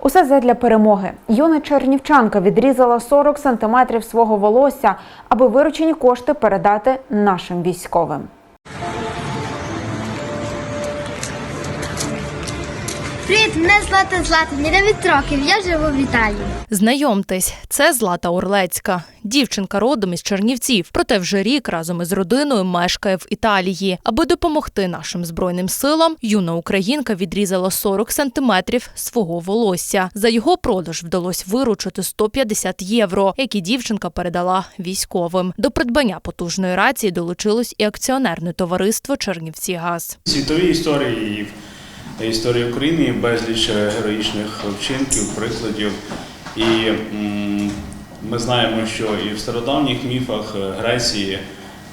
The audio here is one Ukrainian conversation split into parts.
Усе задля перемоги. Юна чернівчанка відрізала 40 сантиметрів свого волосся, аби виручені кошти передати нашим військовим. Привіт, мене Злата Злата, мені 9 років, я живу в Італії. Знайомтесь, це Злата Орлецька, дівчинка родом із Чернівців. Проте вже рік разом із родиною мешкає в Італії. Аби допомогти нашим збройним силам, юна українка відрізала 40 сантиметрів свого волосся. За його продаж вдалося виручити 150 євро, які дівчинка передала військовим. До придбання потужної рації долучилось і акціонерне товариство Чернівці Газ. світовій історії історії України безліч е, героїчних вчинків, прикладів. І ми знаємо, що і в стародавніх міфах е, Греції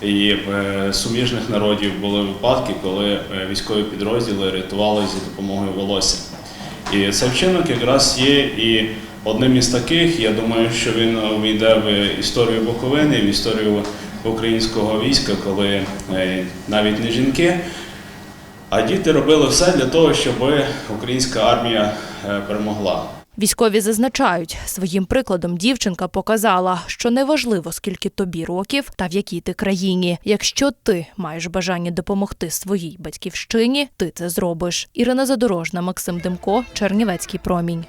і е, суміжних народів були випадки, коли військові підрозділи рятувалися за допомогою волосся. І цей вчинок якраз є і одним із таких. Я думаю, що він увійде в історію Буковини, в історію українського війська, коли навіть не жінки, а діти робили все для того, щоб українська армія е, перемогла. Військові зазначають, своїм прикладом дівчинка показала, що неважливо, скільки тобі років та в якій ти країні. Якщо ти маєш бажання допомогти своїй батьківщині, ти це зробиш. Ірина Задорожна, Максим Демко, Чернівецький промінь.